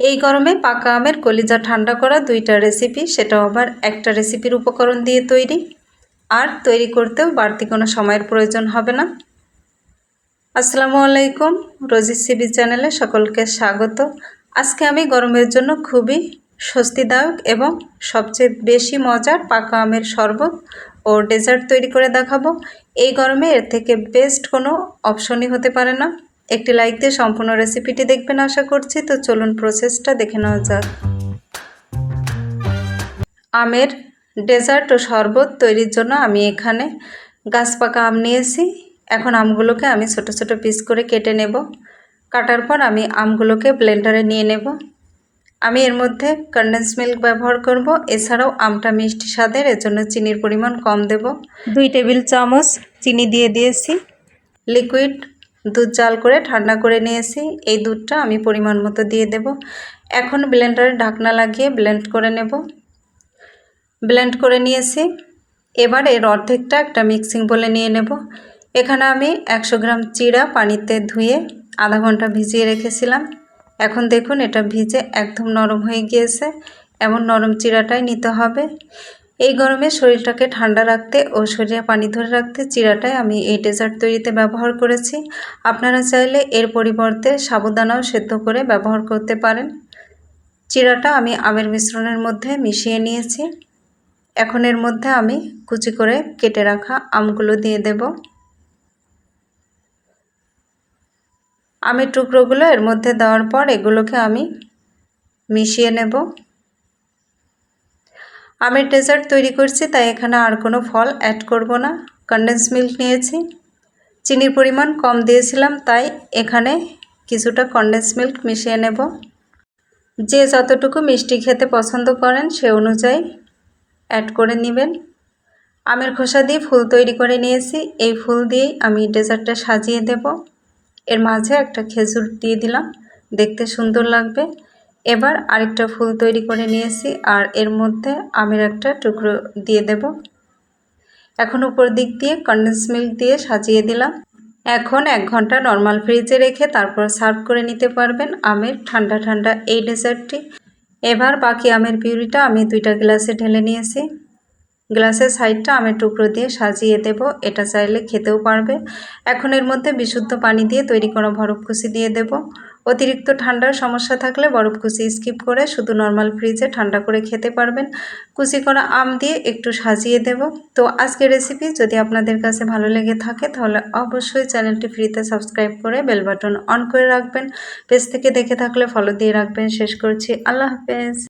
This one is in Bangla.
এই গরমে পাকা আমের কলিজা ঠান্ডা করা দুইটা রেসিপি সেটাও আবার একটা রেসিপির উপকরণ দিয়ে তৈরি। আর তৈরি করতেও বাড়তি কোনো সময়ের প্রয়োজন হবে না। আসসালামু আলাইকুম, রোজি সিবি চ্যানেলে সকলকে স্বাগত। আজকে আমি গরমের জন্য খুবই স্বস্তিদায়ক এবং সবচেয়ে বেশি মজার পাকা আমের শরবত ও ডেজার্ট তৈরি করে দেখাবো। এই গরমে এর থেকে বেস্ট কোনো অপশনই হতে পারে না। একটি লাইক দিয়ে সম্পূর্ণ রেসিপিটি দেখবেন আশা করছি। তো চলুন প্রসেসটা দেখে নেওয়া যাক। আমের ডেজার্ট ও শরবত তৈরির জন্য আমি এখানে গাছ পাকা আম নিয়েছি। এখন আমগুলোকে আমি ছোট ছোট পিস করে কেটে নেব। কাটার পর আমি আমগুলোকে ব্লেন্ডারে নিয়ে নেব। আমি এর মধ্যে কন্ডেন্স মিল্ক ব্যবহার করব। এছাড়াও আমটা মিষ্টি স্বাদের এর জন্য চিনির পরিমাণ কম দেব। দুই টেবিল চামচ চিনি দিয়ে দিয়েছি। লিকুইড দুধ জাল করে ঠান্ডা করে নিয়েছি। এই দুধটা আমি পরিমাণ মতো দিয়ে দেব। এখন ব্লেন্ডারে ঢাকনা লাগিয়ে ব্লেন্ড করে নেব। ব্লেন্ড করে নিয়েছি। এবার এর অর্ধেকটা একটা মিক্সিং বলে নিয়ে নেব। এখানে আমি একশো গ্রাম চিড়া পানিতে ধুয়ে আধা ঘণ্টা ভিজিয়ে রেখেছিলাম। এখন দেখুন এটা ভিজে একদম নরম হয়ে গিয়েছে। এমন নরম চিড়াটাই নিতে হবে। এই গরমে শরীরটাকে ঠান্ডা রাখতে ও শরীরে পানি ধরে রাখতে চিরাটাই আমি এই ডেজার্ট তৈরিতে ব্যবহার করেছি। আপনারা চাইলে এর পরিবর্তে সাবুদানাও সেদ্ধ করে ব্যবহার করতে পারেন। চিরাটা আমি আমের মিশ্রণের মধ্যে মিশিয়ে নিয়েছি। এখন এর মধ্যে আমি কুচি করে কেটে রাখা আমগুলো দিয়ে দেব। আমের টুকরোগুলো এর মধ্যে দেওয়ার পর এগুলোকে আমি মিশিয়ে নেব। আমি ডেজার্ট তৈরি করছি, তাই এখানে আর কোনো ফল অ্যাড করব না। কন্ডেন্স মিল্ক নিয়েছি। চিনির পরিমাণ কম দিয়েছিলাম, তাই এখানে কিছুটা কন্ডেন্স মিল্ক মিশিয়ে নেব। যে যতটুকু মিষ্টি খেতে পছন্দ করেন, সে অনুযায়ী অ্যাড করে নেবেন। আমের খোসা দিয়ে ফুল তৈরি করে নিয়েছি, এই ফুল দিয়েই আমি ডেজার্টটা সাজিয়ে দেব। এর মাঝে একটা খেজুর দিয়ে দিলাম, দেখতে সুন্দর লাগবে। এবার আরেকটা ফুল তৈরি করে নিয়েছি, আর এর মধ্যে আমের একটা টুকরো দিয়ে দেব। এখন উপর দিক দিয়ে কন্ডেন্স মিল্ক দিয়ে সাজিয়ে দিলাম। এখন এক ঘণ্টা নর্মাল ফ্রিজে রেখে তারপর সার্ভ করে নিতে পারবেন আমের ঠান্ডা ঠান্ডা এই ডেজার্টটি। এবার বাকি আমের পিউরিটা আমি দুইটা গ্লাসে ঢেলে নিয়েছি। গ্লাসের সাইডটা আমের টুকরো দিয়ে সাজিয়ে দেব, এটা চাইলে খেতেও পারবে। এখন এর মধ্যে বিশুদ্ধ পানি দিয়ে তৈরি করা ভরফকুচি দিয়ে দেব। অতিরিক্ত ঠান্ডার সমস্যা থাকলে বরফ কুচি স্কিপ করে শুধু নর্মাল ফ্রিজে ঠান্ডা করে খেতে পারবেন। কুচি করা আম দিয়ে একটু সাজিয়ে দেব। তো আজকের রেসিপি যদি আপনাদের কাছে ভালো লেগে থাকে তাহলে অবশ্যই চ্যানেলটি ফ্রিতে সাবস্ক্রাইব করে বেল বাটন অন করে রাখবেন। পেজ থেকে দেখে থাকলে ফলো দিয়ে রাখবেন। শেষ করছি। আল্লাহ হাফেজ।